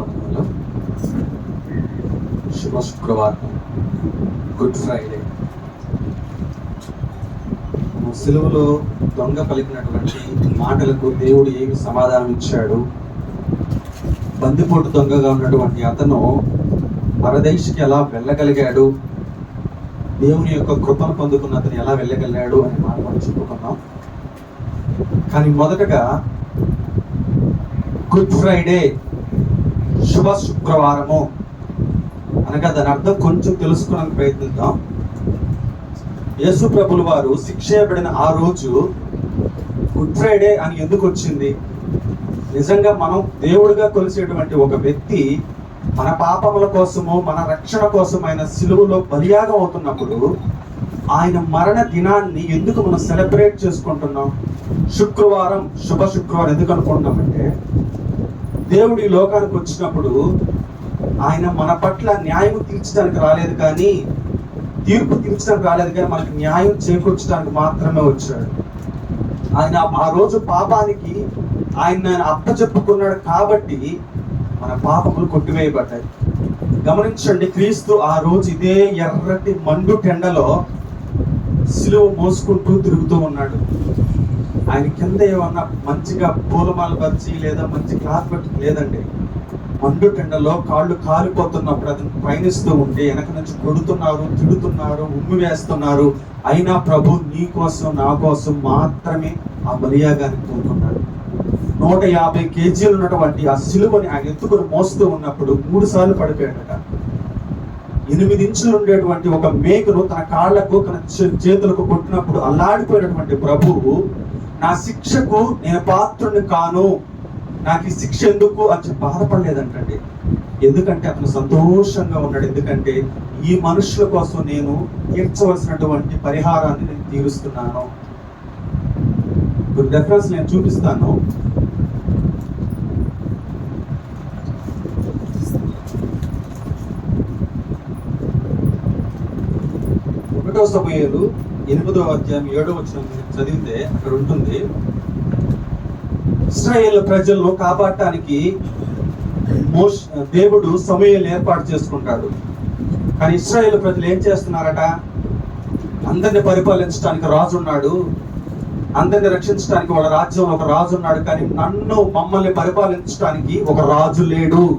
వందనాలు శుభ శుక్రవారం. Good Friday. సెలవులో దొంగ పలికినటువంటి మాటలకు దేవుడు ఏమి సమాధానం ఇచ్చాడు? బందిపోటు దొంగగా ఉన్నటువంటి అతను పరదేశికి ఎలా వెళ్ళగలిగాడు? దేవుని యొక్క కృపను పొందుకున్న అతను ఎలా వెళ్ళగలిగాడు అనే మాట మనం చెప్పుకున్నాం కానీ మొదటగా గుడ్ ఫ్రైడే శుభ శుక్రవారము. అనగా దాని అర్థం కొంచెం తెలుసుకోవడానికి ప్రయత్నిద్దాం. యేసు ప్రభుల వారు శిక్ష చేయబడిన ఆ రోజు గుడ్ ఫ్రైడే అని ఎందుకు వచ్చింది? నిజంగా మనం దేవుడిగా కొలిసేటువంటి ఒక వ్యక్తి మన పాపముల కోసము మన రక్షణ కోసమైన ఆయన సిలువలో బలియాగం అవుతున్నప్పుడు ఆయన మరణ దినాన్ని ఎందుకు మనం సెలబ్రేట్ చేసుకుంటున్నాం? శుక్రవారం శుభ శుక్రవారం ఎందుకు అనుకుంటున్నామంటే దేవుడు ఈ లోకానికి వచ్చినప్పుడు ఆయన మన పట్ల న్యాయం తీర్చడానికి రాలేదు కానీ తీర్పు తీర్చడానికి రాలేదు కానీ మనకి న్యాయం చేకూర్చడానికి మాత్రమే వచ్చాడు. ఆయన ఆ రోజు పాపానికి ఆయన అప్ప చెప్పుకున్నాడు కాబట్టి మన పాపములు కొట్టివేయబడ్డాయి. గమనించండి క్రీస్తు ఆ రోజు ఇదే ఎర్రటి మండు టెండలో సిలువ మోసుకుంటూ తిరుగుతూ ఉన్నాడు. ఆయన కింద ఏమన్నా మంచిగా పూలమాల పరిచి లేదా మంచి క్లాత్ పెట్టి లేదండి. మండు టెండలో కాళ్ళు కాలిపోతున్నప్పుడు అతను పయనిస్తూ ఉంటే వెనక నుంచి కొడుతున్నారు తిడుతున్నారు ఉమ్మి వేస్తున్నారు. అయినా ప్రభు నీ కోసం నా కోసం మాత్రమే ఆ బలియాగాన్ని కోరుకున్నాడు నూట యాభై కేజీలు ఉన్నటువంటి ఆ సిలువని ఆయన ఎత్తుకుని మోస్తూ ఉన్నప్పుడు మూడు సార్లు పడిపోయాడట. ఎనిమిది ఇంచులు ఉండేటువంటి ఒక మేకను తన కాళ్ళకు తన చేతులకు కొట్టినప్పుడు అల్లాడిపోయినటువంటి ప్రభువు నా శిక్షకు నేను పాత్రుని కాను. నాకు ఈ శిక్ష ఎందుకు అని బాధపడలేదంటండి. ఎందుకంటే అతను సంతోషంగా ఉన్నాడు. ఎందుకంటే ఈ మనుషుల కోసం నేను తీర్చవలసినటువంటి పరిహారాన్ని నేను తీరుస్తున్నాను. రెఫరెన్స్ నేను చూపిస్తాను. ఒకటో సమయాలు ఎనిమిదో అధ్యాయం ఏడో వచ్చిన చదివితే అక్కడ ఉంటుంది. ఇస్రాయేల్ ప్రజలను కాపాడటానికి మోష్ దేవుడు సమయాలు ఏర్పాటు చేసుకుంటాడు. కానీ ఇస్రాయేల్ ప్రజలు ఏం చేస్తున్నారట? అందరిని పరిపాలించడానికి రాజు ఉన్నాడు. అందరిని రక్షించడానికి వాళ్ళ రాజ్యం ఒక రాజు ఉన్నాడు. కానీ నన్ను మమ్మల్ని పరిపాలించడానికి ఒక రాజు లేడు.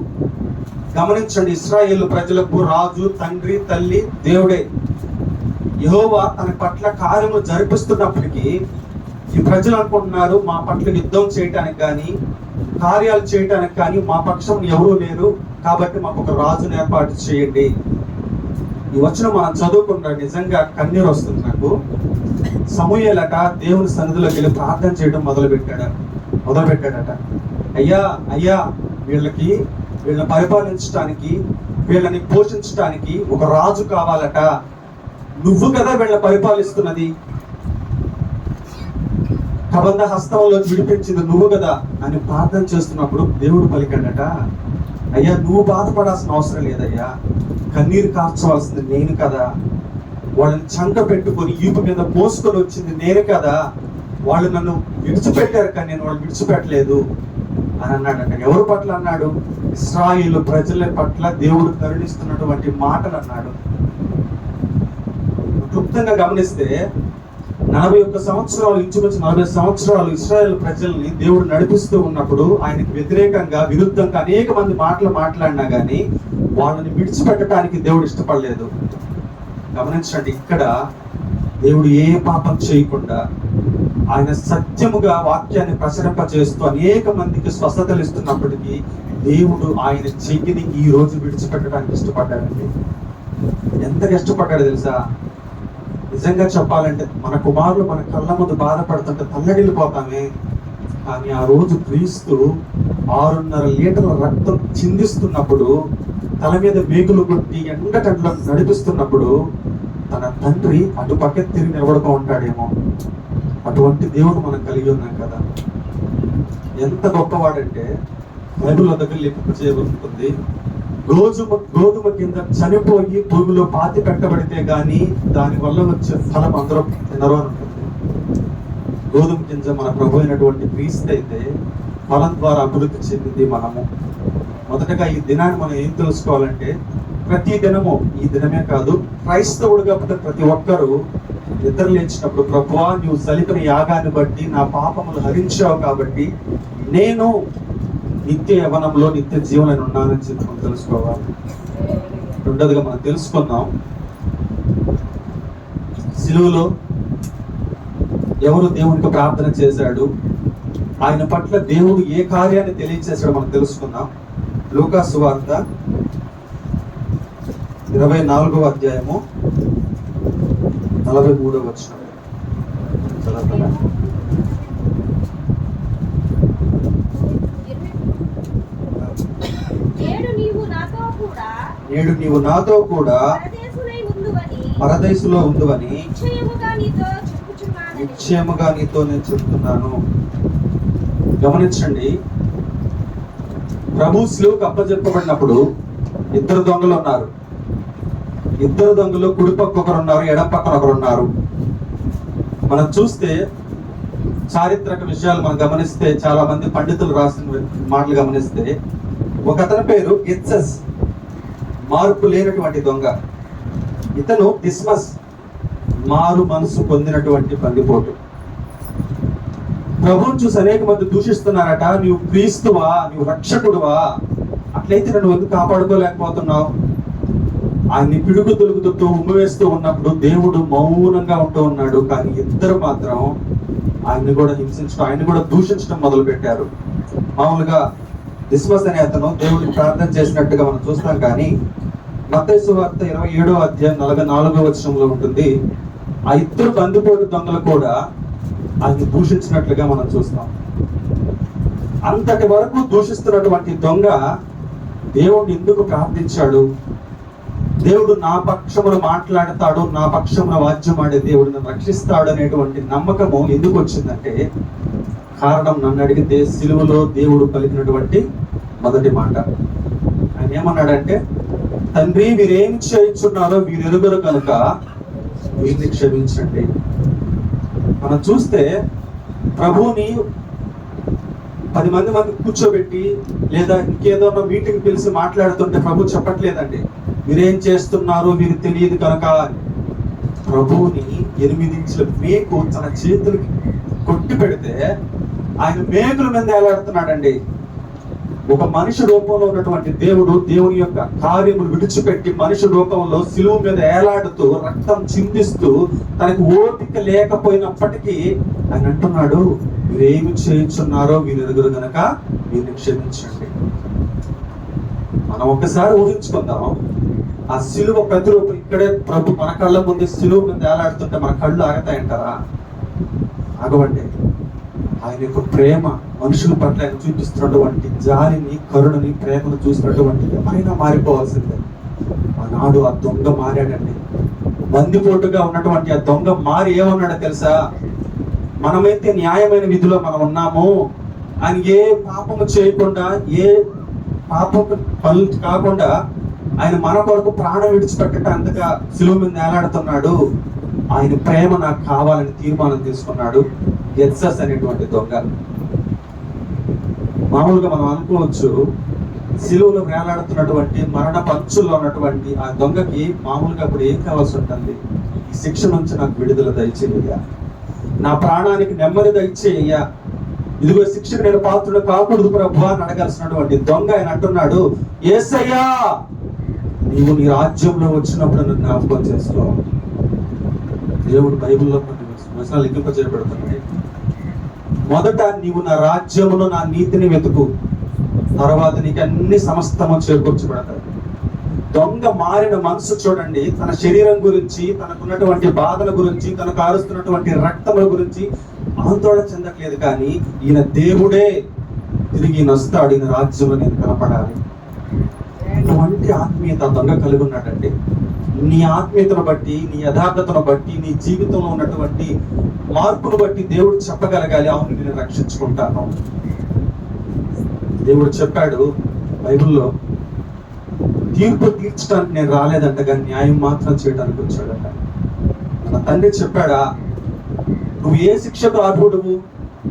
గమనించండి ఇస్రాయేల్ ప్రజలకు రాజు తండ్రి తల్లి దేవుడే. యహోవా తన పట్ల కార్యము జరిపిస్తున్నప్పటికీ ఈ ప్రజలు అనుకుంటున్నారు మా పట్ల యుద్ధం చేయటానికి కానీ కార్యాలు చేయటానికి కానీ మా పక్షం ఎవరూ లేరు. కాబట్టి మాకు ఒక రాజును ఏర్పాటు చేయండి. ఈ వచ్చిన మనం చదువుకుంటా నిజంగా కన్నీరు వస్తుంది నాకు. సమూహలట దేవుని సన్నిధిలోకి వెళ్ళి ప్రార్థన చేయడం మొదలుపెట్టాడు మొదలుపెట్టాడట. అయ్యా అయ్యా వీళ్ళకి వీళ్ళని పరిపాలించడానికి వీళ్ళని పోషించడానికి ఒక రాజు కావాలట. నువ్వు కదా వీళ్ళ పరిపాలిస్తున్నది. కబంధ హస్తంలో విడిపించింది నువ్వు కదా అని ప్రార్థన చేస్తున్నప్పుడు దేవుడు పలికండట అయ్యా నువ్వు బాధపడాల్సిన అవసరం లేదయ్యా. కన్నీరు కార్చవలసింది నేను కదా. వాళ్ళని చంక పెట్టుకొని ఈపు మీద పోసుకొని వచ్చింది నేను కదా. వాళ్ళు నన్ను విడిచిపెట్టారు కానీ నేను వాళ్ళు విడిచిపెట్టలేదు. అని అన్నాడట. ఎవరి పట్ల అన్నాడు? ఇస్రాయిల్ ప్రజల పట్ల దేవుడు కరుణిస్తున్నటువంటి మాటలు అన్నాడు. క్లుప్తంగా గమనిస్తే నలభై ఒక్క సంవత్సరాలు ఇంచుమించు నలభై సంవత్సరాలు ఇస్రాయల్ ప్రజల్ని దేవుడు నడిపిస్తూ ఉన్నప్పుడు ఆయనకి వ్యతిరేకంగా విరుద్ధంగా అనేక మంది మాటలు మాట్లాడినా కానీ వాళ్ళని విడిచిపెట్టడానికి దేవుడు ఇష్టపడలేదు. గమనించండి ఇక్కడ దేవుడు ఏ పాపం చేయకుండా ఆయన సత్యముగా వాక్యాన్ని ప్రసరింపజేస్తూ అనేక మందికి స్వస్థతలు ఇస్తున్నప్పటికీ దేవుడు ఆయన చెయ్యిని ఈ రోజు విడిచిపెట్టడానికి ఇష్టపడ్డాడండి. ఎంత ఇష్టపడ్డాడు తెలుసా? నిజంగా చెప్పాలంటే మన కుమారులు మన కళ్ళ ముందు బాధపడుతుంటే తల్లడిల్లిపోతామే. కానీ ఆ రోజు క్రీస్తు ఆరున్నర లీటర్ల రక్తం చిందిస్తున్నప్పుడు తల మీద మేకులు కొట్టి ఎండటంలో నడిపిస్తున్నప్పుడు తన తండ్రి అటు పక్క తిరిగి నిలబడుతూ ఉంటాడేమో. అటువంటి దేవుడు మనం కలిగి ఉన్నాం కదా. ఎంత గొప్పవాడంటే బైబిల్ దగ్గర లింపు చేయబడుతుంది గోధుమ గోధుమ కింద చనిపోయి పురుగులో పాతి పెట్టబడితే గాని దాని వల్ల వచ్చే ఫలం అందరూ తినరు అనుకుంటుంది గోధుమ గింజ మన ప్రభు అయినటువంటి క్రీస్తు అయితే ఫలం ద్వారా అభివృద్ధి చెందింది మనము. మొదటగా ఈ దినాన్ని మనం ఏం తెలుసుకోవాలంటే ప్రతి దినము ఈ దినమే కాదు క్రైస్తవుడుగా ప్రతి ఒక్కరూ నిద్ర లేచినప్పుడు ప్రభువా నువ్వు సలిపిన యాగాన్ని బట్టి నా పాపములు హరించావు కాబట్టి నేను నిత్య యవనంలో నిత్య జీవనం ఉన్నానని చెప్పి మనం తెలుసుకోవాలి. రెండోదిగా మనం తెలుసుకుందాం. సిలువులో ఎవరు దేవునికి ప్రార్థన చేశాడు? ఆయన పట్ల దేవుడు ఏ కార్యాన్ని తెలియజేశాడో మనం తెలుసుకుందాం. లూకాసు వార్త ఇరవై నాలుగవ అధ్యాయము నలభై మూడవ వచ్చిన చదవగలరా? నేడు నీవు నాతో కూడా నేడు నీవు నాతో కూడా పరదేశులై ఉందని నిశ్చయముగా నీతో నేను చెప్తున్నాను. గమనించండి. ప్రభు స్లోకి అప్పచెప్పబడినప్పుడు ఇద్దరు దొంగలు ఉన్నారు. ఇద్దరు దొంగలు కుడి పక్క ఒకరు ఉన్నారు ఎడం పక్కన ఒకరు ఉన్నారు మనం చూస్తే చారిత్రక విషయాలు మనం గమనిస్తే చాలా మంది పండితులు రాసిన మాటలు గమనిస్తే ఒక అతని పేరు గిత్సస్ మార్పు లేనటువంటి దొంగ. ఇతను డిస్మస్ మారు మనసు పొందినటువంటి పందిపోటు. ప్రభువుని చూసి అనేక మంది దూషిస్తున్నారట నీవు క్రీస్తువా? నీవు రక్షకుడువా? అట్లయితే నన్ను ఎందుకు కాపాడుకోలేకపోతున్నావు? ఆయన్ని పిడుగు తొలుగుతూ ఉమ్మ వేస్తూ ఉన్నప్పుడు దేవుడు మౌనంగా ఉంటూ ఉన్నాడు. కానీ ఇద్దరు మాత్రం ఆయన్ని కూడా హింసించడం ఆయన్ని కూడా దూషించడం మొదలు పెట్టారు మామూలుగా డిస్మస్ అనే అతను దేవుడికి ప్రార్థన చేసినట్టుగా మనం చూస్తాం కానీ మత్తయి వార్త ఇరవై ఏడో అధ్యాయం నలభై నాలుగో వచనంలో ఉంటుంది. ఆ ఇద్దరు బందిపోటు దొంగలు కూడా అది దూషించినట్లుగా మనం చూస్తాం. అంతటి వరకు దూషిస్తున్నటువంటి దొంగ దేవుడు ఎందుకు ప్రార్థించాడు? దేవుడు నా పక్షమును మాట్లాడతాడు నా పక్షమున వాద్యం ఆడే దేవుడు నన్ను రక్షిస్తాడు అనేటువంటి నమ్మకము ఎందుకు వచ్చిందంటే కారణం నన్ను అడిగితే సిలువలో దేవుడు పలికినటువంటి మొదటి మాట. ఆయన ఏమన్నాడంటే తండ్రి వీరేం చేయించున్నారో వీరెరుగురు కనుక వీరిని క్షమించండి. మనం చూస్తే ప్రభువుని పది మంది మంది కూర్చోబెట్టి లేదా ఇంకేదో మీటింగ్ పిలిచి మాట్లాడుతుంటే ప్రభు చెప్పట్లేదండి. మీరేం చేస్తున్నారు మీరు తెలియదు కనుక అని. ప్రభువుని ఎనిమిది ఇంచుల మేకు తన చేతులకి కొట్టి పెడితే ఆయన మేకుల మీద వేలాడుతున్నాడండి ఒక మనిషి రూపంలో ఉన్నటువంటి దేవుడు దేవుని యొక్క కార్యములు విడిచిపెట్టి మనిషి రూపంలో సిలువు మీద ఏలాడుతూ రక్తం చిందిస్తూ తనకు ఓపిక లేకపోయినప్పటికీ ఆయన అంటున్నాడు మీరేమి చేయించున్నారో మీరు ఎరుగురు గనక మీరు క్షమించండి. మనం ఒకసారి ఊహించుకుందాం. ఆ సిలువ ప్రతిరూపం ఇక్కడే ప్రభు మన కళ్ళ ముందు సిలువ మీద ఏలాడుతుంటే మన కళ్ళు ఆగతాయంటారా? ఆగవండి. ఆయన యొక్క ప్రేమ మనుషుల పట్ల ఆయన చూపిస్తున్నటువంటి జాలిని కరుణని ప్రేమను చూసినటువంటి ఎవరైనా మారిపోవాల్సిందే. ఆనాడు ఆ దొంగ మారాడండి. బందిపోటుగా ఉన్నటువంటి ఆ దొంగ మారి ఏమన్నాడో తెలుసా? మనమైతే న్యాయమైన విధిలో మనం ఉన్నాము ఆయన ఏ పాపము చేయకుండా ఏ పాపం పనులు కాకుండా ఆయన మన కొరకు ప్రాణం విడిచిపెట్టేటంతగా సులువు మీద నేలాడుతున్నాడు. ఆయన ప్రేమ నాకు కావాలని తీర్మానం తీసుకున్నాడు. ఎత్సస్ అనేటువంటి దొంగ. మామూలుగా మనం అనుకోవచ్చు సిలువలో వేలాడుతున్నటువంటి మరణ పంచుల్లో ఉన్నటువంటి ఆ దొంగకి మామూలుగా అప్పుడు ఏం కావాల్సి ఉంటుంది? ఈ శిక్ష నుంచి నాకు విడుదల దయచేయ్యా నా ప్రాణానికి నెమ్మది దయచేయ్యా ఇదిగో శిక్షకు నేను పాత్రుడు కాకూడదు ప్రభు అని అడగాల్సినటువంటి దొంగ ఆయన అంటున్నాడు ఏసయ్యా నీవు నీ రాజ్యంలో వచ్చినప్పుడు నన్ను జ్ఞాపకం చేసుకో. దేవుడు బైబిల్లో కొన్ని వచనాలు ఇంకొక చేపడుతున్నాయి మొదట నీవు నా రాజ్యమును నా నీతిని వెతుకు. తర్వాత నీకు అన్ని సమస్తము చేకూర్చబడతాయి. దొంగ మారిన మనసు చూడండి. తన శరీరం గురించి తనకున్నటువంటి బాధల గురించి తన కారుస్తున్నటువంటి రక్తముల గురించి ఆందోళన చెందట్లేదు కానీ ఈయన దేవుడే తిరిగి నస్తాడు ఈయన రాజ్యంలో నేను కనపడాలి. అటువంటి ఆత్మీయత దొంగ కలిగి ఉన్నాడండి. నీ ఆత్మీయతను బట్టి నీ యథార్థతను బట్టి నీ జీవితంలో ఉన్నటువంటి మార్పును బట్టి దేవుడు చెప్పగలగాలి. అవును నేను రక్షించుకుంటాను. దేవుడు చెప్పాడు బైబిల్లో తీర్పు తీర్చడానికి నేను రాలేదంట కానీ న్యాయం మాత్రం చేయడానికి వచ్చాడట. నా తండ్రి చెప్పాడా నువ్వు ఏ శిక్షకు అర్హుడువు?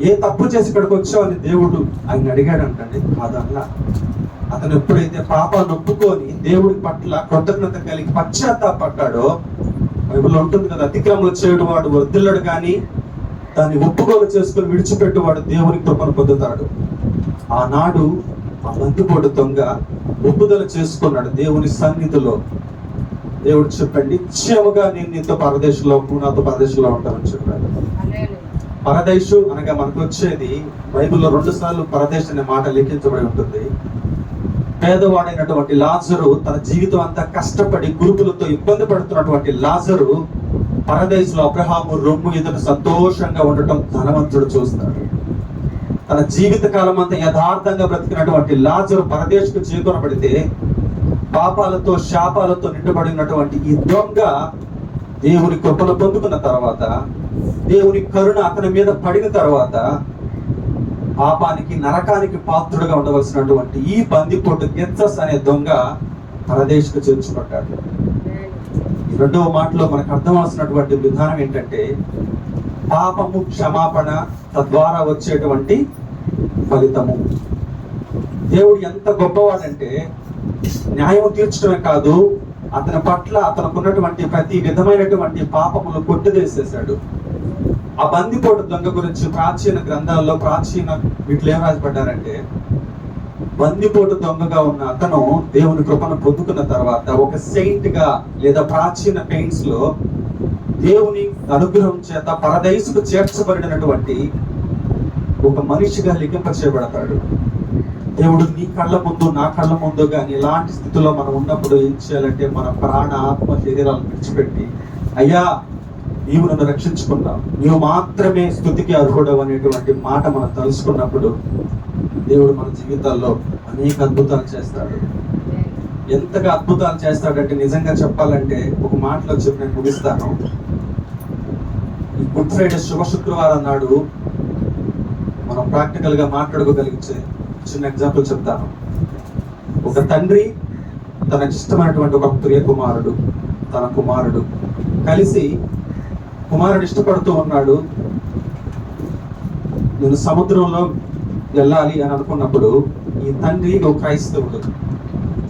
ఏ తప్పు చేసి ఇక్కడికి వచ్చావు? అని దేవుడు ఆయన అడిగాడంటండి. కాదన్నా అతను ఎప్పుడైతే పాపాన్ని ఒప్పుకొని దేవుడి పట్ల కృతజ్ఞత కలిగి పశ్చాత్తాపడ్డాడో బైబిల్లో ఉంటుంది కదా అతిక్రమలు చేయడం వాడు వర్దిల్లడు కానీ దాన్ని ఒప్పుకోలు చేసుకుని విడిచిపెట్టువాడు దేవుని కృపను పొందుతాడు. ఆనాడు ఆ బంతిపోటు దొంగ ఒప్పుదల చేసుకున్నాడు దేవుని సన్నిధిలో. దేవుడు చెప్పండి నిశ్చయముగా నేను నీతో పరదేశంలో నాతో పరదేశంలో ఉంటానని చెప్పాడు. పరదేశం అనగా మనకు వచ్చేది బైబిల్లో రెండు సార్లు పరదేశ్ అనే మాట లిఖించబడి ఉంటుంది. పేదవాడైనటువంటి లాజరు తన జీవితం అంతా కష్టపడి గురుకులతో ఇబ్బంది పడుతున్నటువంటి లాజరు పరదేశంలో అబ్రహాము రొమ్ము ఎదురు సంతోషంగా ఉండటం ధనవంతుడు చూస్తాడు. తన జీవిత కాలం అంతా యథార్థంగా బ్రతికినటువంటి లాజరు పరదేశకు చేకొనబడితే పాపాలతో శాపాలతో నిండబడినటువంటి ఈ దొంగ దేవుని కృపను పొందుకున్న తర్వాత దేవుని కరుణ అతని మీద పడిన తర్వాత పాపానికి నరకానికి పాత్రుడుగా ఉండవలసినటువంటి ఈ బందిపోటు గెత్సస్ అనే దొంగ పరదేశకు చేర్చబడ్డాడు. ఈ రెండవ మాటలో మనకు అర్థమవలసినటువంటి విధానం ఏంటంటే పాపము క్షమాపణ తద్వారా వచ్చేటువంటి ఫలితము. దేవుడు ఎంత గొప్పవాడంటే న్యాయం తీర్చడమే కాదు అతని పట్ల అతనుకున్నటువంటి ప్రతి విధమైనటువంటి పాపములు కొట్టుదేసేశాడు. ఆ బందిపోటు దొంగ గురించి ప్రాచీన గ్రంథాల్లో ప్రాచీన వీటిలో ఏం రాజపడ్డారంటే బందిపోటు దొంగగా ఉన్న అతను దేవుని కృపను పొందుకున్న తర్వాత ఒక సెయింట్గా లేదా ప్రాచీన పెయింట్స్లో దేవుని అనుగ్రహం చేత పరదైసుకు చేర్చబడినటువంటి ఒక మనిషిగా లిఖింప చేయబడతాడు దేవుడు నీ కళ్ళ ముందు నా కళ్ళ ముందు కానీ ఇలాంటి స్థితిలో మనం ఉన్నప్పుడు ఏం చేయాలంటే మన ప్రాణ ఆత్మ శరీరాలను విడిచిపెట్టి అయ్యా నీవు నన్ను రక్షించుకున్నావు నీవు మాత్రమే స్థుతికి అర్హుడవు అనేటువంటి మాట మనం తలుసుకున్నప్పుడు దేవుడు మన జీవితాల్లో అనేక అద్భుతాలు చేస్తాడు. ఎంతగా అద్భుతాలు చేస్తాడంటే నిజంగా చెప్పాలంటే ఒక మాటలో చెప్పి నేను ముగిస్తాను. ఈ గుడ్ ఫ్రైడే శుభ శుక్రవారం నాడు మనం ప్రాక్టికల్గా మాట్లాడుకోగలిగించే చిన్న ఎగ్జాంపుల్ చెప్తాను. ఒక తండ్రి తనకిష్టమైనటువంటి ఒక ప్రియ కుమారుడు తన కుమారుడు కలిసి కుమారుడు ఇష్టపడుతూ ఉన్నాడు. నేను సముద్రంలో వెళ్ళాలి అని అనుకున్నప్పుడు ఈ తండ్రి ఒక క్రైస్తవుడు.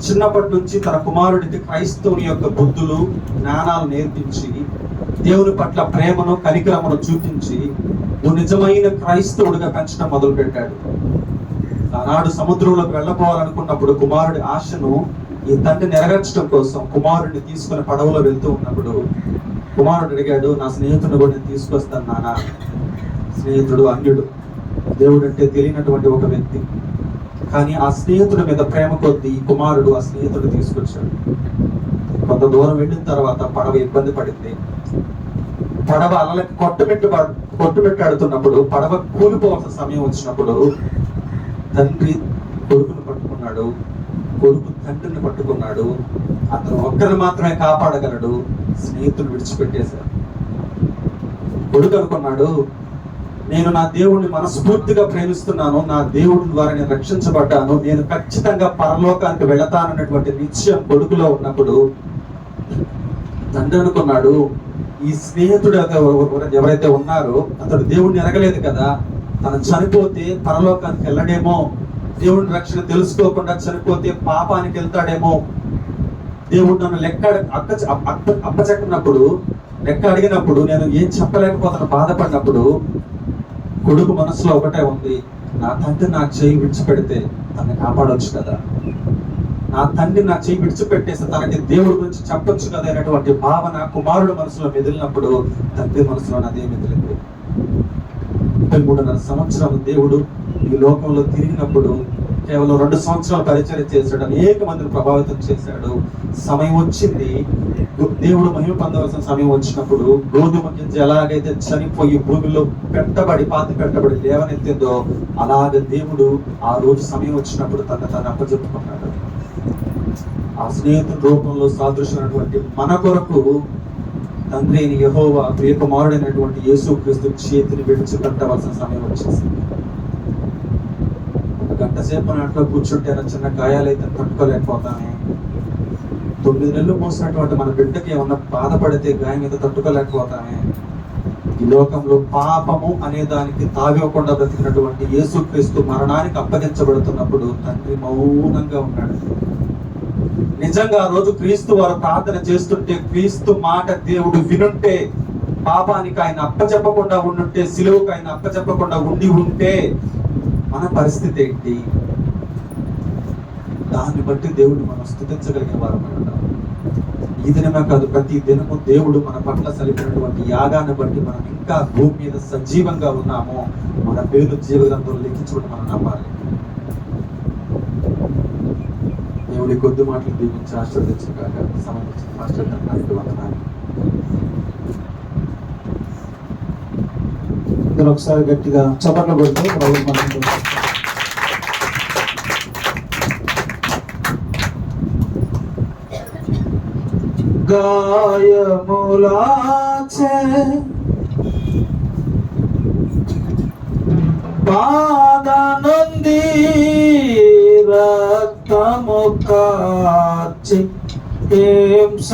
చిన్నప్పటి నుంచి తన కుమారుడికి క్రైస్తవుని యొక్క బుద్ధులు జ్ఞానాలు నేర్పించి దేవుని పట్ల ప్రేమను కనికరమును చూపించి నువ్వు నిజమైన క్రైస్తవుడిగా పెంచడం మొదలు పెట్టాడు ఆనాడు సముద్రంలోకి వెళ్ళపోవాలనుకున్నప్పుడు కుమారుడి ఆశను ఈ తండ్రి నెరవేర్చడం కోసం కుమారుడిని తీసుకుని పడవలో వెళ్తూ ఉన్నప్పుడు కుమారుడు అడిగాడు నా స్నేహితుడిని కూడా నేను తీసుకొస్తాను నాన్న. స్నేహితుడు అన్యుడు దేవుడు అంటే తెలియనటువంటి ఒక వ్యక్తి. కానీ ఆ స్నేహితుడి మీద ప్రేమ కొద్దీ కుమారుడు ఆ స్నేహితుడు తీసుకొచ్చాడు. కొంత దూరం వెళ్ళిన తర్వాత పడవ ఇబ్బంది పడింది. పడవ అలలకి కొట్టుమెట్టు కొట్టుమెట్టాడుతున్నప్పుడు పడవ కూలిపోవాల్సిన సమయం వచ్చినప్పుడు తండ్రి కొడుకును పట్టుకున్నాడు. కొడుకు తండ్రిని పట్టుకున్నాడు. అతను ఒక్కరిని మాత్రమే కాపాడగలడు. స్నేహితులు విడిచిపెట్టేశారు. కొడుకు అనుకున్నాడు నేను నా దేవుడిని మనస్ఫూర్తిగా ప్రేమిస్తున్నాను. నా దేవుడి ద్వారా నేను రక్షించబడ్డాను. నేను ఖచ్చితంగా పరలోకానికి వెళతానన్నటువంటి నిశ్చయం కొడుకులో ఉన్నప్పుడు తండ్రి అనుకున్నాడు ఈ స్నేహితుడు ఎవరైతే ఉన్నారో అతడు దేవుడిని ఎరగలేదు కదా. తను చనిపోతే పరలోకానికి వెళ్ళడేమో దేవుని రక్షణ తెలుసుకోకుండా చనిపోతే పాపానికి వెళ్తాడేమో. దేవుడు నన్ను లెక్క అక్క అప్ప అప్పచెక్కినప్పుడు లెక్క అడిగినప్పుడు నేను ఏం చెప్పలేకపోతాను బాధపడినప్పుడు కొడుకు మనసులో ఒకటే ఉంది నా తండ్రి నా చేయి విడిచిపెడితే తనని కాపాడవచ్చు కదా. నా తండ్రి నా చేయి విడిచిపెట్టేసి తనకి దేవుడి గురించి చెప్పొచ్చు కదా అనేటువంటి భావన కుమారుడు మనసులో మెదిలినప్పుడు తండ్రి మనసులో అదే మెదిలింది. ముప్పై మూడున్నర సంవత్సరం దేవుడు ఈ లోకంలో తిరిగినప్పుడు కేవలం రెండు సంవత్సరాలు పరిచయం చేశాడు అనేక మందిని ప్రభావితం చేశాడు. సమయం వచ్చింది. దేవుడు మహిమ పొందవలసిన సమయం వచ్చినప్పుడు గోధుమ గింజ ఎలాగైతే చనిపోయి భూమిలో పెట్టబడి పాతి పెట్టబడి లేవనెత్తిందో అలాగే దేవుడు ఆ రోజు సమయం వచ్చినప్పుడు తన తను అప్పచెప్పుకున్నాడు. ఆ స్నేహితుడి రూపంలో సాదృశ్యమైనటువంటి మన కొరకు తండ్రి అయిన యెహోవా ప్రియకుమారుడైనటువంటి యేసు క్రీస్తు చేతిని విడిచిపెట్టవలసిన సమయం వచ్చేసింది. గంట సేపు నాట్లో కూర్చుంటే చిన్న గాయాలైతే తట్టుకోలేకపోతాను. తొమ్మిది నెలలు మోసినటువంటి మన బిడ్డకి ఏమన్నా బాధపడితే గాయం మీద తట్టుకోలేకపోతానే. ఈ లోకంలో పాపము అనే దానికి తావివ్వకుండా బ్రతికినటువంటి యేసుక్రీస్తు మరణానికి అప్పగించబడుతున్నప్పుడు తండ్రి మౌనంగా ఉన్నాడు. నిజంగా ఆ రోజు క్రీస్తు వారు ప్రార్థన చేస్తుంటే క్రీస్తు మాట దేవుడు వినుంటే పాపానికి ఆయన అప్పచెప్పకుండా ఉండుంటే సిలువుకు ఆయన అప్పచెప్పకుండా ఉండి ఉంటే మన పరిస్థితి ఏంటి? దాన్ని బట్టి దేవుడు మనం స్థుతించగలిగే వారు ఉంటాం ఈ దినమే కాదు ప్రతి దినము దేవుడు మన పట్ల సలిపినటువంటి యాగాన్ని బట్టి మనం ఇంకా భూమి మీద సజీవంగా ఉన్నామో మన పేరు జీవగ్రంథంలో లెక్కించుకుని మనం నమ్మాలి. దేవుడి కొద్ది మాటలు దీవించి ఆశీర్వదించగాక సంబంధించిన మాస్టర్ గారికి అందరూ ఒకసారి గట్టిగా చప్పట్లు కొడుతూ ప్రభుత్వం మనతో గాయములాచే బాధ రక్తము కార్చి హింస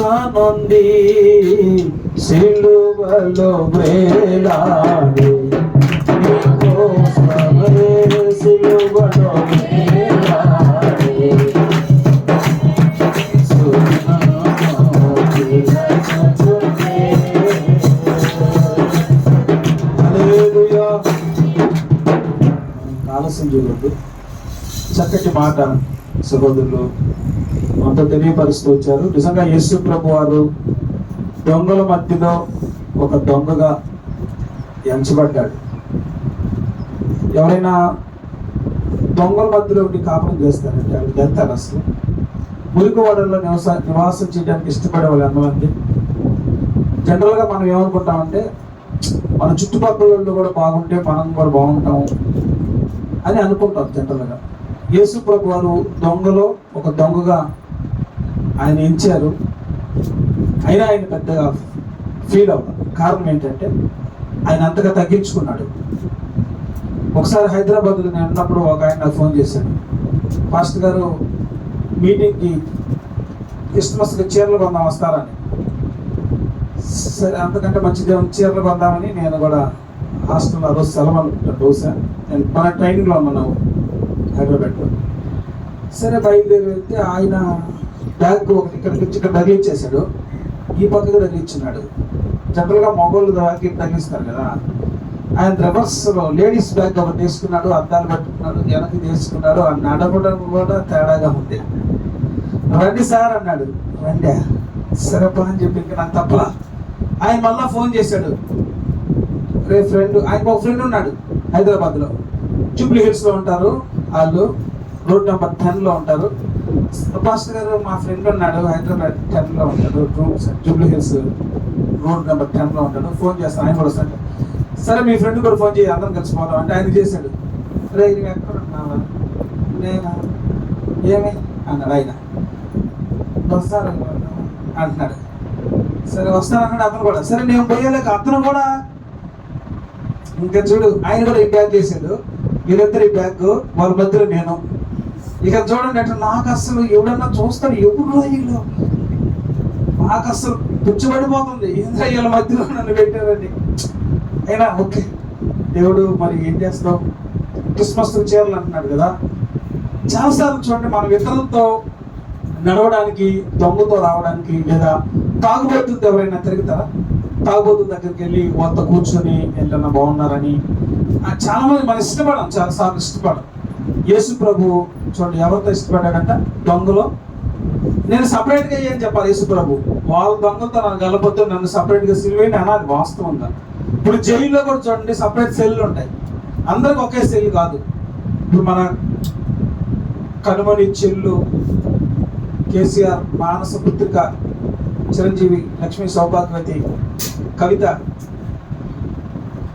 సిలువలో వేలాడే ఆలస్యం చేయవద్దు. చక్కటి మాట సహోదరులు మనతో తెలియపరుస్తూ వచ్చారు. నిజంగా యేసు ప్రభు వారు దొంగల మధ్యలో ఒక దొంగగా ఎంచబడ్డాడు. ఎవరైనా దొంగల మధ్యలో ఉండి కాపురం చేస్తారంటే అవి వెళ్తారు అసలు మురికివాడల్లో నివాస నివాసం చేయడానికి ఇష్టపడే వాళ్ళు ఎంతమంది? జనరల్గా మనం ఏమనుకుంటామంటే మన చుట్టుపక్కల వాళ్ళు కూడా బాగుంటే మనం కూడా బాగుంటాం అని అనుకుంటాం జనరల్గా. యేసు ప్రభు వారు దొంగలో ఒక దొంగగా ఆయన ఎంచారు అయినా ఆయన పెద్దగా ఫీల్ అవ్వడం. కారణం ఏంటంటే ఆయన అంతగా తగ్గించుకున్నాడు. ఒకసారి హైదరాబాద్లో నేను ఉన్నప్పుడు ఒక ఆయన నాకు ఫోన్ చేశాడు. పాస్టర్ గారు మీటింగ్కి క్రిస్మస్కి చీరలు కొందాం వస్తారని. సరే అంతకంటే మంచిదే చీరలు కొందామని నేను కూడా హాస్టల్ ఆ రోజు సెలవు అనుకుంటాను బహుశా. నేను మన ట్రైనింగ్లో ఉన్నాను హైదరాబాద్లో. సరే బయలుదేరి వెళ్తే ఆయన బ్యాగ్ ఒకటి ఇక్కడ నుంచి ఇక్కడ తగిలించేశాడు ఈ పక్కకు తగిలించున్నాడు జనరల్గా మగవాళ్ళు దానికి తగిలిస్తారు కదా. ఆయన రివర్స్లో లేడీస్ బ్యాగ్ ఒకటి తీసుకున్నాడు అద్దాలు పెట్టుకున్నాడు వెనక్కి తీసుకున్నాడు ఆ నడవడం కూడా తేడాగా ఉంది. రండి సార్ అన్నాడు. రండి? సరేపా అని చెప్పి ఇంకా నాకు తప్పలా. ఆయన మళ్ళా ఫోన్ చేశాడు. రే ఫ్రెండ్ ఆయన ఒక ఫ్రెండ్ ఉన్నాడు హైదరాబాద్లో. జూబ్లీ హిల్స్లో ఉంటారు వాళ్ళు. రోడ్ నెంబర్ టెన్లో ఉంటారు. పాస్టర్ గారు మా ఫ్రెండ్ ఉన్నాడు హైదరాబాద్ టెన్లో ఉంటాడు. Rooms Jubilee Hills road number టెన్లో ఉంటాడు. ఫోన్ చేస్తాను ఆయన కూడా వస్తాడు. సరే మీ ఫ్రెండ్ కూడా ఫోన్ చేయి అందరం కలిసిపోదాం అంటే ఆయన చేశాడు. రే నువ్వు ఎక్కడ ఉన్నావా నేనా? ఏమి? అన్నాడు ఆయన. వస్తాను అంటున్నాడు. సరే వస్తానన్నాడు అతను కూడా. సరే నేను పోయేలేక అతను కూడా ఇంకా చూడు ఆయన కూడా ఈ బ్యాగ్ చేశాడు. వీళ్ళిద్దరు ఈ బ్యాగ్ వాళ్ళ మధ్యలో నేను. ఇక చూడండి అంటే నాకు అసలు ఎవడన్నా చూస్తాడు ఎవరు వీళ్ళు? నాకు అసలు పుచ్చబడిపోతుంది. ఏంద్రా వీళ్ళ మధ్యలో నన్ను పెట్టారని అయినా ఓకే. దేవుడు మరి ఏం చేస్తావు క్రిస్మస్ చీరలు అంటున్నాడు కదా. చాలాసార్లు చూడండి మనం ఇతరులతో నడవడానికి దొంగతో రావడానికి లేదా తాగుబోతుంది ఎవరైనా తిరుగుతారా? తాగుబోతు దగ్గరికి వెళ్ళి వంత కూర్చొని ఏంటన్నా బాగున్నారని ఆ, చాలా మంది మనం ఇష్టపడం చాలా సార్లు ఇష్టపడం యేసు ప్రభు చూడండి ఎవరితో ఇష్టపడ్డాడంట? దొంగలో. నేను సపరేట్గా ఏం చెప్పాలి? యేసు ప్రభు వాళ్ళ దొంగతో నన్ను గలపొద్దు నన్ను సపరేట్గా సిల్వేని సిలువేని అనాలి వాస్తవంగా ఇప్పుడు జైల్లో కూడా చూడండి సపరేట్ సెల్లు ఉంటాయి. అందరికి ఒకే సెల్ కాదు. ఇప్పుడు మన కనుమని చెల్లు కేసీఆర్ మానస పుత్రిక చిరంజీవి లక్ష్మీ సౌభాగ్యవతి కవిత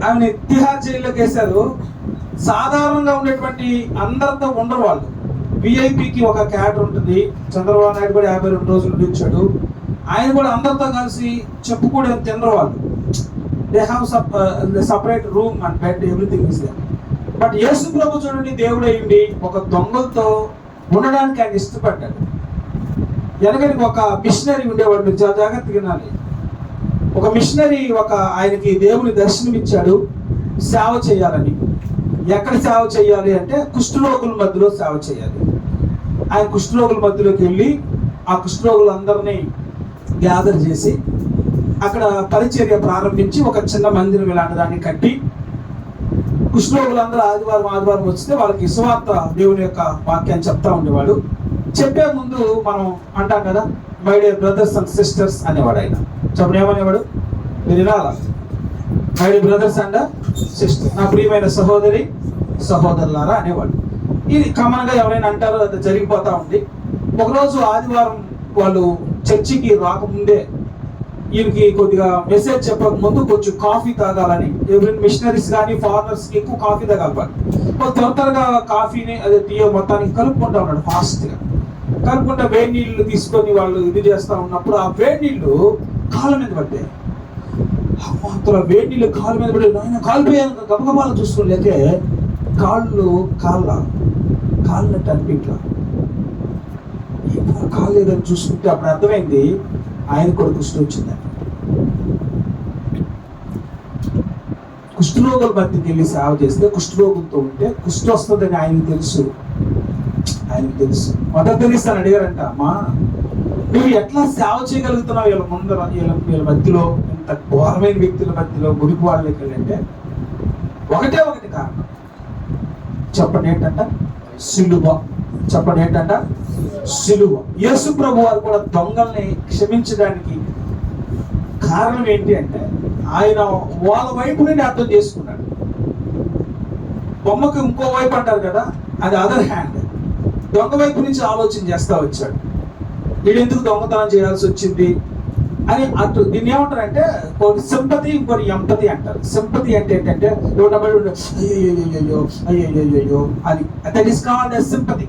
ఆమెను తిహార్ జైల్లోకి వేశారు సాధారణంగా ఉండేటువంటి అందరితో ఉండరు వాళ్ళు. విఐపికి ఒక క్యాడర్ ఉంటుంది. చంద్రబాబు నాయుడు కూడా యాభై రెండు రోజులు ఇచ్చాడు ఆయన కూడా అందరితో కలిసి చెప్పుకోవడం తినరు వాళ్ళు. They have separate room and bed everything is there but Yesu Prabhu చూడండి దేవుడు అయ్యింది ఒక దొంగలతో ఉండడానికి ఆయన ఇష్టపడ్డాడు. వెనకనికి ఒక మిషనరీ ఉండేవాడు మీరు చాలా జాగ్రత్తగా వినాలి. ఒక మిషనరీ ఒక ఆయనకి దేవుని దర్శనమిచ్చాడు సేవ చేయాలని. ఎక్కడ సేవ చేయాలి అంటే కుష్ఠరోగుల మధ్యలో సేవ చేయాలి. ఆయన కుష్ఠరోగుల మధ్యలోకి వెళ్ళి ఆ కుష్ఠరోగులందరినీ గ్యాదర్ చేసి అక్కడ పరిచర్య ప్రారంభించి ఒక చిన్న మందిరం ఇలాంటి దాన్ని కట్టి కుష్ణోగులందరూ ఆదివారం ఆదివారం వస్తే వాళ్ళకి సువార్త దేవుని యొక్క వాక్యాన్ని చెప్తా ఉండేవాడు. చెప్పే ముందు మనం అంటాం కదా my dear brothers and sisters అనేవాడు ఆయన. చెప్పడం ఏమనేవాడు? మీరు వినాలా? My dear brothers and sister నా ప్రియమైన సహోదరి సహోదరులారా అనేవాడు. ఇది కామన్గా ఎవరైనా అంటారో అది జరిగిపోతా ఉంది. ఒకరోజు ఆదివారం వాళ్ళు చర్చికి రాకముందే వీళ్ళకి కొద్దిగా మెసేజ్ చెప్పక ముందు కొంచెం కాఫీ తాగాలని. ఎవరైనా మిషనరీస్ కానీ ఫారినర్స్ ఎక్కువ కాఫీ తాగాలి. త్వర త్వరగా కాఫీని అదే టీ మొత్తానికి కలుపుకుంటా ఉన్నాడు ఫాస్ట్గా. కలుపుకుంటా వేడి నీళ్ళు తీసుకొని వాళ్ళు ఇది చేస్తా ఉన్నప్పుడు ఆ వేడి నీళ్ళు కాళ్ళ మీద పడ్డాయి. మాత్రం వేడి నీళ్ళు కాళ్ళ మీద పడి నాయన కాలిపోయాను. గబగబాలు చూసుకోలేకే కాళ్ళు కాళ్ళ కాళ్ళనట్టు అనిపించలా కాలేదని చూసుకుంటే అప్పుడు అర్థమైంది ఆయన కూడా వచ్చిందని. కుష్ఠరోగుల మధ్యకి వెళ్ళి సేవ చేస్తే కుష్ఠరోగులతో ఉంటే కుష్ఠ వస్తుందని ఆయనకు తెలుసు. ఆయనకు తెలుసు. మదర్ తెలిస్తాను అడిగారంట అమ్మా నువ్వు ఎట్లా సేవ చేయగలుగుతున్నావు? వీళ్ళ ముందర వీళ్ళ వీళ్ళ మధ్యలో ఇంత ఘోరమైన వ్యక్తుల మధ్యలో గురికి వాళ్ళు వెళ్ళంటే ఒకటే ఒకటి కారణం. చెప్పండి ఏంటంట? సిలువ. చెప్పండి ఏంటంట? సిలువ. యేసు ప్రభు వారు కూడా దొంగల్ని క్షమించడానికి కారణం ఏంటి అంటే ఆయన వాళ్ళ వైపు నుండి అర్థం చేసుకున్నాడు బొమ్మకు ఇంకో వైపు అంటారు కదా అది అదర్ హ్యాండ్ దొంగ వైపు నుంచి ఆలోచన చేస్తా వచ్చాడు. వీడు ఎందుకు దొంగతనం చేయాల్సి వచ్చింది అని అటు దీన్ని ఏమంటారంటే కొన్ని సింపతి ఇంకోటి ఎంపతి అంటారు. సింపతి అంటే ఏంటంటే అయ్యో అయ్యో అది that is called sympathy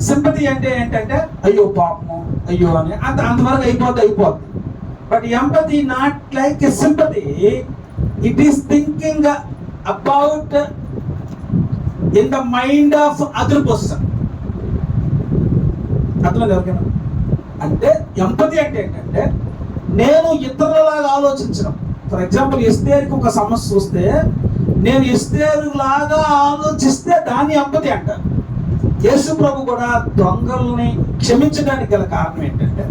sympathy అంటే ఏంటంటే అయ్యో పాపము. అయ్యో అని. అంత అంతవరకు అయిపోద్ది అయిపోద్ది. But empathy not like a sympathy it is thinking about in the mind of other person అర్థమైంది ఎవరికైనా? అంటే ఎంపతి అంటే ఏంటంటే నేను ఇతరులలాగా ఆలోచించడం. ఫర్ ఎగ్జాంపుల్ ఇస్తేరికి ఒక సమస్య వస్తే నేను ఇస్తేరులాగా ఆలోచిస్తే దాన్ని ఎంపతి అంటారు. యేసు ప్రభు కూడా దొంగల్ని క్షమించడానికి గల కారణం ఏంటంటే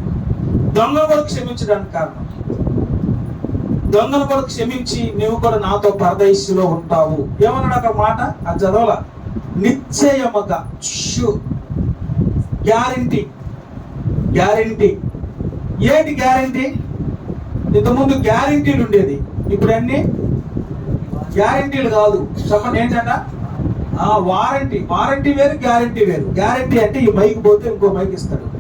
దొంగలు కూడా క్షమించడానికి కారణం. దొంగలు కూడా క్షమించి నువ్వు కూడా నాతో పరదేశిలో ఉంటావు. ఏమన్నాడు అక్కడ మాట? అది చదవాల. నిశ్చయముగా. షూ. గ్యారంటీ. గ్యారంటీ. ఏంటి గ్యారంటీ? ఇంతకుముందు గ్యారంటీలు ఉండేది. ఇప్పుడు అన్ని గ్యారంటీలు కాదు. చెప్పండి ఏంటంట వారంటీ. వారంటీ వేరు గ్యారంటీ వేరు. గ్యారంటీ అంటే ఈ మైక్ పోతే ఇంకో మైక్ ఇస్తాడు.